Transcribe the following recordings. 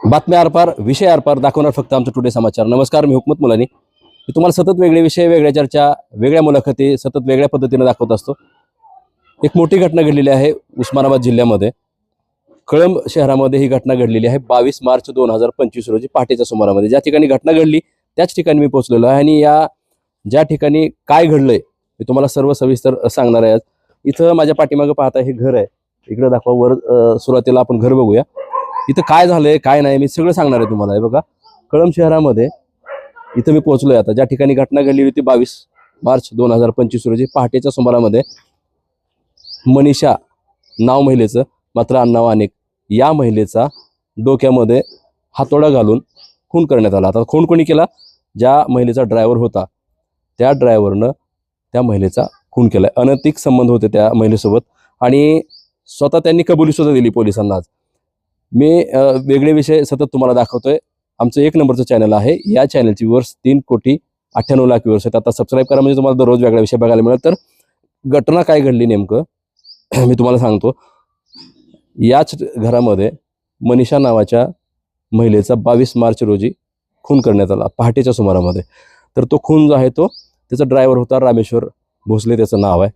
बातम्या आरपार विषय आरपार दाखवणार फक्त आमचं टुडे समाचार नमस्कार मी हुकमत मुलानी. मी तुम्हाला सतत वेगळे विषय वेगळ्या चर्चा वेगळ्या मुलाखती सतत वेगळ्या पद्धतीने दाखवत असतो. एक मोठी घटना घडलेली आहे उस्मानाबाद जिल्ह्यामध्ये. कळंब शहरामध्ये ही घटना घडलेली आहे बावीस मार्च दोन हजार पंचवीस रोजी पहाटेच्या सुमारामध्ये. ज्या ठिकाणी घटना घडली त्याच ठिकाणी मी पोहोचलेलो आहे. आणि या ज्या ठिकाणी काय घडलंय मी तुम्हाला सर्व सविस्तर सांगणार आहे. आज. इथं माझ्या पाठीमागं पाहता हे घर आहे. इकडं दाखवा वर सुरुवातीला आपण घर बघूया. इथं काय झालंय काय नाही मी सगळं सांगणार आहे तुम्हाला. हे बघा कळंब शहरामध्ये इथं मी पोहोचलोय आता. ज्या ठिकाणी घटना घडली होती बावीस मार्च दोन हजार पंचवीस रोजी पहाटेच्या सुमारामध्ये मनीषा नाव महिलेचं मात्र अण्णा अनेक या महिलेचा डोक्यामध्ये हातोडा घालून खून करण्यात आला. आता खून कोणी केला? ज्या महिलेचा ड्रायव्हर होता त्या ड्रायव्हरनं त्या महिलेचा खून केला अनैतिक संबंध होते त्या महिलेसोबत. आणि स्वतः त्यांनी कबुली सुद्धा दिली पोलिसांना आज. मी वेगळे विषय सतत तुम्हाला दाखवतोय. आमचं एक नंबरचं चॅनल आहे. या चॅनलची व्यूअर्स तीन कोटी अठ्ठ्याण्णव लाख व्यूअर्स आहेत. आता सबस्क्राईब करा म्हणजे तुम्हाला दररोज वेगळा विषय बघायला मिळेल. तर घटना काय घडली नेमकं मी तुम्हाला सांगतो. याच घरामध्ये मनीषा नावाच्या महिलेचा बावीस मार्च रोजी खून करण्यात आला पहाटेच्या सुमारामध्ये. तर तो खून जो आहे तो त्याचा ड्रायव्हर होता रामेश्वर भोसले त्याचं नाव आहे.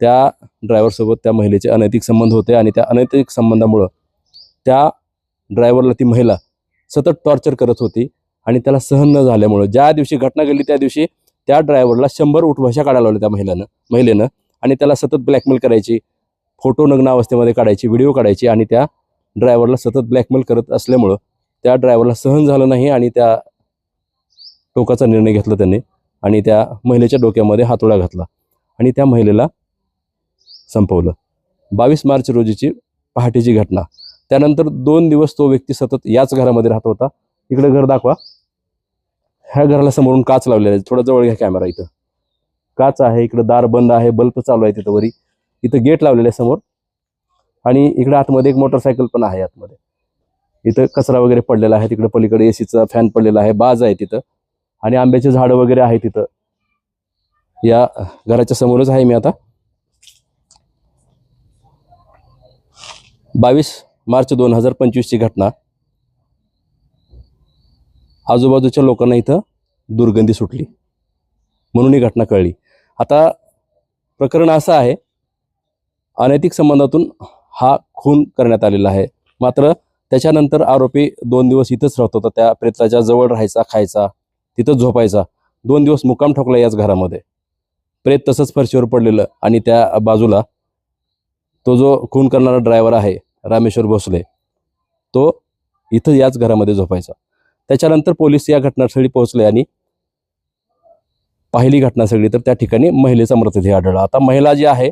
त्या ड्रायव्हरसोबत त्या महिलेचे अनैतिक संबंध होते आणि त्या अनैतिक संबंधामुळं त्या ड्रायव्हरला ती महिला सतत टॉर्चर करत होती आणि त्याला सहन न झाल्यामुळं ज्या दिवशी घटना घडली त्या दिवशी त्या ड्रायव्हरला शंभर उठभाषा काढायला लावल्या त्या महिलानं महिलेनं. आणि त्याला सतत ब्लॅकमेल करायची फोटो नग्न अवस्थेमध्ये काढायची व्हिडिओ काढायची आणि त्या ड्रायव्हरला सतत ब्लॅकमेल करत असल्यामुळं त्या ड्रायव्हरला सहन झालं नाही आणि त्या टोकाचा निर्णय घेतला त्यांनी आणि त्या महिलेच्या डोक्यामध्ये हातोडा घातला आणि त्या महिलेला संपवलं. बावीस मार्च रोजीची पहाटेची घटना. त्यानंतर दोन दिवस तो व्यक्ती सतत याच घरामध्ये राहत होता. इकडे घर दाखवा. ह्या घराला समोरून काच लावलेला आहे. थोडा जवळ घ्या कॅमेरा इथं. काच आहे इकडं दार बंद आहे बल्ब चालू आहे तिथं वरी. इथं गेट लावलेलं आहे समोर. आणि इकडे आतमध्ये एक मोटरसायकल पण आहे आतमध्ये. इथं कचरा वगैरे पडलेला आहे. तिकडे पलीकडे एसीचा फॅन पडलेला आहे. बाज आहे तिथं. आणि आंब्याचे झाडं वगैरे आहे तिथं. या घराच्या समोरच आहे मी आता. बावीस मार्च दोन हजार पंचवीसची घटना. आजूबाजूच्या लोकांना इथं दुर्गंधी सुटली. म्हणून ही घटना कळली. आता प्रकरण असं आहे अनैतिक संबंधातून हा खून करण्यात आलेला आहे. मात्र त्याच्यानंतर आरोपी दोन दिवस इथंच राहत होता. त्या प्रेताच्या जवळ राहायचा खायचा तिथंच झोपायचा. दोन दिवस मुक्काम ठोकला याच घरामध्ये. प्रेत तसंच फरशीवर पडलेलं आणि त्या बाजूला तो जो खून करणारा ड्रायव्हर आहे रामेश्वर भोसले. तो इथं याच घरामध्ये झोपायचा. त्याच्यानंतर पोलीस या घटनास्थळी पोहोचले आणि पहिली घटना सगळी तर त्या ठिकाणी महिलेचा मृतदेह आढळला. आता महिला जी आहे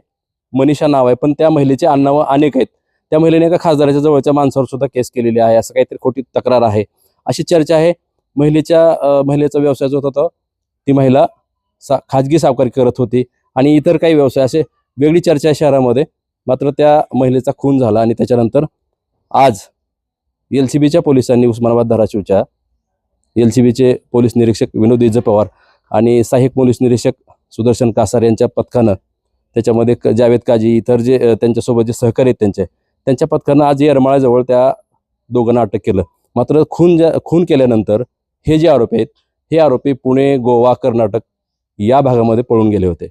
मनीषा नाव आहे पण त्या महिलेचे आडनावं अनेक आहेत. त्या महिलेने एका खासदाराच्या जवळच्या माणसावर सुद्धा केस केलेली आहे. असं काहीतरी खोटी तक्रार आहे. अशी चर्चा आहे. महिलेच्या महिलेचा व्यवसाय जो होता तो ती महिला सा खाजगी सावकारी करत होती. आणि इतर काही व्यवसाय असे वेगळी चर्चा आहे शहरामध्ये. मात्र त्या महिलेचा खून झाला आणि त्याच्यानंतर आज एल सी बीच्या पोलिसांनी उस्मानाबाद धाराशिवच्या एल सी बीचे पोलीस निरीक्षक विनोद इज पवार आणि सहाय्यक पोलीस निरीक्षक सुदर्शन कासार यांच्या पथकानं त्याच्यामध्ये क- जावेद काजी इतर जे त्यांच्यासोबत जे सहकारी आहेत त्यांचे त्यांच्या पथकानं आज येरमाळ्याजवळ त्या दोघांना अटक केलं. मात्र खून ज्या खून केल्यानंतर हे जे आरोपी आहेत हे आरोपी पुणे गोवा कर्नाटक या भागामध्ये पळून गेले होते.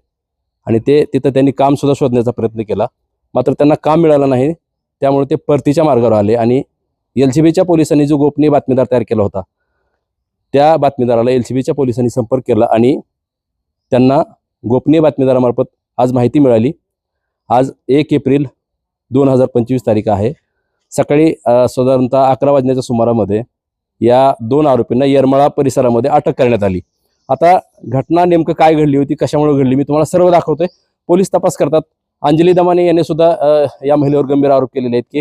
आणि ते तिथं त्यांनी कामसुद्धा शोधण्याचा प्रयत्न केला. मात्र त्यांना काम मिळालं नाही. त्यामुळे ते परतीच्या मार्गावर आले आणि एल सी बीच्या पोलिसांनी जो गोपनीय बातमीदार तयार केला होता त्या बातमीदाराला एल सी बीच्या पोलिसांनी संपर्क केला आणि त्यांना गोपनीय बातमीदारामार्फत आज माहिती मिळाली. आज एक एप्रिल दोन हजार पंचवीस तारीख आहे. सकाळी साधारणतः अकरा वाजण्याच्या सुमारामध्ये या दोन आरोपींना येरमाळा परिसरामध्ये अटक करण्यात आली. आता घटना नेमकं काय घडली होती कशामुळे घडली मी तुम्हाला सर्व दाखवतोय. पोलीस तपास करतात अंजली दमाने यांनी सुद्धा या महिलेवर गंभीर आरोप केलेले आहेत की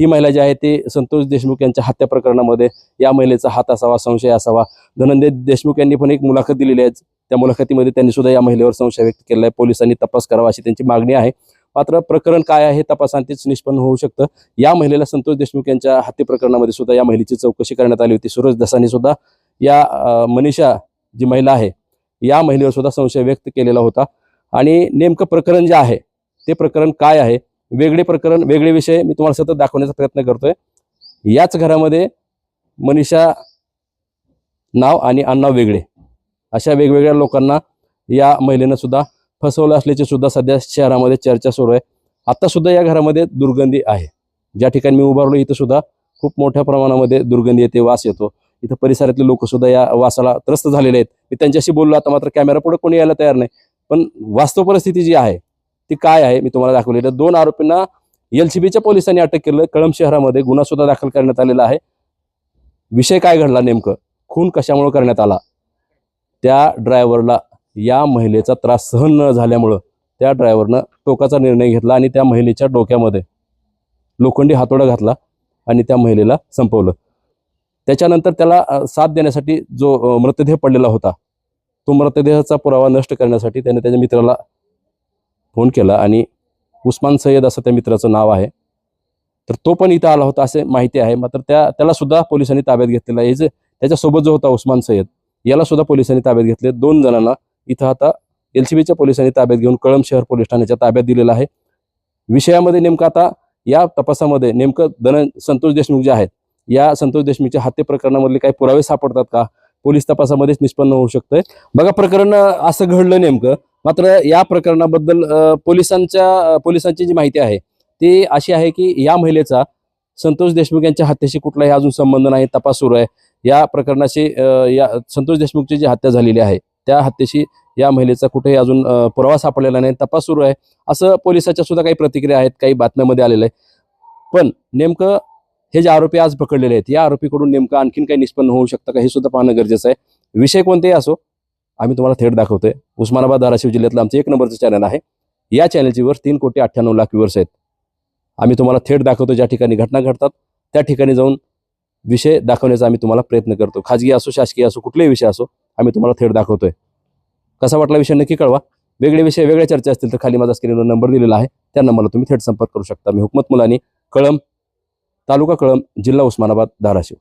ही महिला जी आहे ती संतोष देशमुख यांच्या हत्या प्रकरणामध्ये या महिलेचा हात असावा संशय असावा. धनंजय देशमुख यांनी पण एक मुलाखत दिलेली आहे. त्या मुलाखतीमध्ये त्यांनी सुद्धा या महिलेवर संशय व्यक्त केला आहे. पोलिसांनी तपास करावा अशी त्यांची मागणी आहे. मात्र प्रकरण काय आहे तपासांतीच निष्पन्न होऊ शकतं. या महिलेला संतोष देशमुख यांच्या हत्या प्रकरणामध्ये सुद्धा या महिलेची चौकशी करण्यात आली होती. सुरज दसानी सुद्धा या मनीषा जी महिला आहे या महिलेवर सुद्धा संशय व्यक्त केलेला होता. आणि नेमकं प्रकरण जे आहे ते प्रकरण काय आहे? वेगळे प्रकरण वेगळे विषय मी तुम्हाला सतत दाखवण्याचा प्रयत्न करतोय. याच घरामध्ये मनीषा नाव आणि आडनाव वेगळे. अशा वेगवेगळ्या लोकांना या महिलेनं सुद्धा फसवलं असल्याची सुद्धा सध्या शहरामध्ये चर्चा सुरू आहे. आता सुद्धा या घरामध्ये दुर्गंधी आहे. ज्या ठिकाणी मी उभारलो इथं सुद्धा खूप मोठ्या प्रमाणामध्ये दुर्गंधी येते वास येतो. इथं परिसरातले लोक सुद्धा या वासाला त्रस्त झालेले आहेत. मी त्यांच्याशी बोललो आता मात्र कॅमेरा पुढे कोणी यायला तयार नाही. पण वास्तव परिस्थिती जी आहे ती काय आहे मी तुम्हाला दाखवलेलं दोन आरोपींना एलसीबीच्या पोलिसांनी अटक केलं. कळम शहरामध्ये गुन्हा सुद्धा दाखल करण्यात आलेला आहे. विषय काय घडला नेमकं? खून कशामुळे करण्यात आला? त्या ड्रायव्हरला या महिलेचा त्रास सहन न झाल्यामुळं त्या ड्रायव्हरनं टोकाचा निर्णय घेतला आणि त्या महिलेच्या डोक्यामध्ये लोखंडी हातोडा घातला आणि त्या महिलेला संपवलं. त्याच्यानंतर त्याला साथ देण्यासाठी जो मृतदेह पडलेला होता तो मृतदेहाचा पुरावा नष्ट करण्यासाठी त्याने त्याच्या मित्राला फोन केला आणि उस्मान सय्यद असं त्या मित्राचं नाव आहे. तर तो पण इथं आला होता असे माहिती आहे. मात्र त्या त्याला सुद्धा पोलिसांनी ताब्यात घेतलेला आहे. जे त्याच्यासोबत जो होता उस्मान सय्यद याला सुद्धा पोलिसांनी ताब्यात घेतले. दोन जणांना इथं आता एल सी बीच्या पोलिसांनी ताब्यात घेऊन कळम शहर पोलीस ठाण्याच्या ताब्यात दिलेला आहे. विषयामध्ये नेमकं आता या तपासामध्ये नेमकं धन संतोष देशमुख जे आहेत या संतोष देशमुखच्या हत्ये प्रकरणामधले काही पुरावे सापडतात का? पोलीस तपासामध्येच निष्पन्न होऊ शकतंय. बघा प्रकरण असं घडलं नेमकं मात्र या प्रकरणाबद्दल पोलिसांच्या पोलिसांची जी माहिती आहे ती अशी आहे की या महिलेचा संतोष देशमुख यांच्या हत्येशी कुठलाही अजून संबंध नाही तपास सुरू आहे. या प्रकरणाची या संतोष देशमुखची जी हत्या झालेली आहे त्या हत्येशी या महिलेचा कुठेही अजून पुरावा सापडलेला नाही तपास सुरू आहे. असं पोलिसाच्या सुद्धा काही प्रतिक्रिया आहेत काही बातम्यामध्ये आलेलं आहे. पण नेमकं हे जे आरोपी आज पकडलेले आहेत या आरोपीकडून नेमकं आणखीन काही निष्पन्न होऊ शकतं का हे सुद्धा पाहणं गरजेचं आहे. विषय कोणतेही असो आम्ही तुम्हाला थेट दाखवतोय. उस्मानाबाद धाराशिव जिल्ह्यातलं आमचं एक नंबरचं चॅनल आहे. या चॅनलची वर तीन कोटी अठ्ठ्याण्णव लाख व्ह्युअर्स आहेत. आम्ही तुम्हाला थेट दाखवतो ज्या ठिकाणी घटना घडतात त्या ठिकाणी जाऊन विषय दाखवण्याचा आम्ही तुम्हाला प्रयत्न करतो. खाजगी असो शासकीय असो कुठलेही विषय असो आम्ही तुम्हाला थेट दाखवतोय. कसा वाटला विषय नक्की कळवा. वेगळे विषय वेगळ्या चर्चा असतील तर खाली माझा स्क्रीनवर नंबर दिलेला आहे. त्या नंबरला तुम्ही थेट संपर्क करू शकता. मी हुकमत मुलानी कळम तालुका कळम जिल्हा उस्मानाबाद धाराशिव.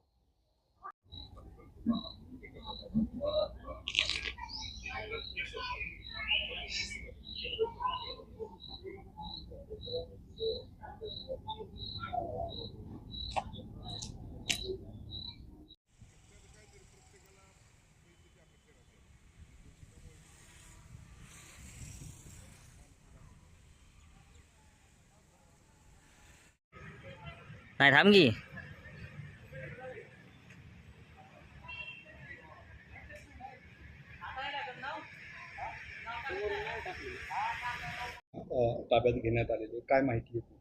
नाही थांब की अ, ताब्यात घेण्यात आलेले काय माहिती आहे?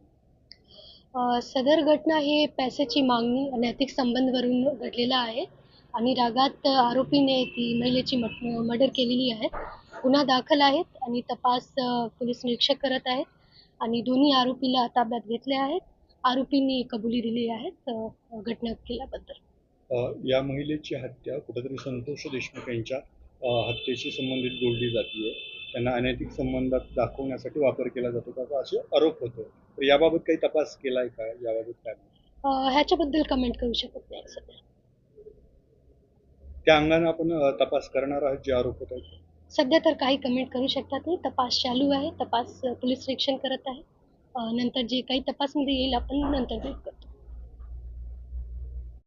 अ, सदर घटना ही पैशाची मागणी अनैतिक संबंधवरून घडलेला आहे आणि रागात आरोपीने ती महिलेची मट मर्डर केलेली आहे. गुन्हा दाखल आहेत आणि तपास अ, पोलीस निरीक्षक करत आहेत आणि दोन्ही आरोपीला ताब्यात घेतले आहेत. आरोपींनी कबुली दिली आहे अ, घटना केल्याबद्दल. या महिलेची हत्या कुठेतरी संतोष देशमुख यांच्या हत्येशी संबंधित जोडली जाते त्यांना अनैतिक संबंधात दाखवण्यासाठी वापर केला जातो. का असे आरोप होतो. तर याबाबत काही तपास केलाय का? याबाबत काय? ह्याच्याबद्दल कमेंट करू शकत नाही सध्या. त्या अंगाने आपण तपास करणार आहोत जे आरोप होत आहेत. सध्या तर काही कमेंट करू शकतात नाही. तपास चालू आहे. तपास पोलीस निरीक्षण करत आहे. नंतर जे काही तपासमध्ये येईल आपण नंतर ते करू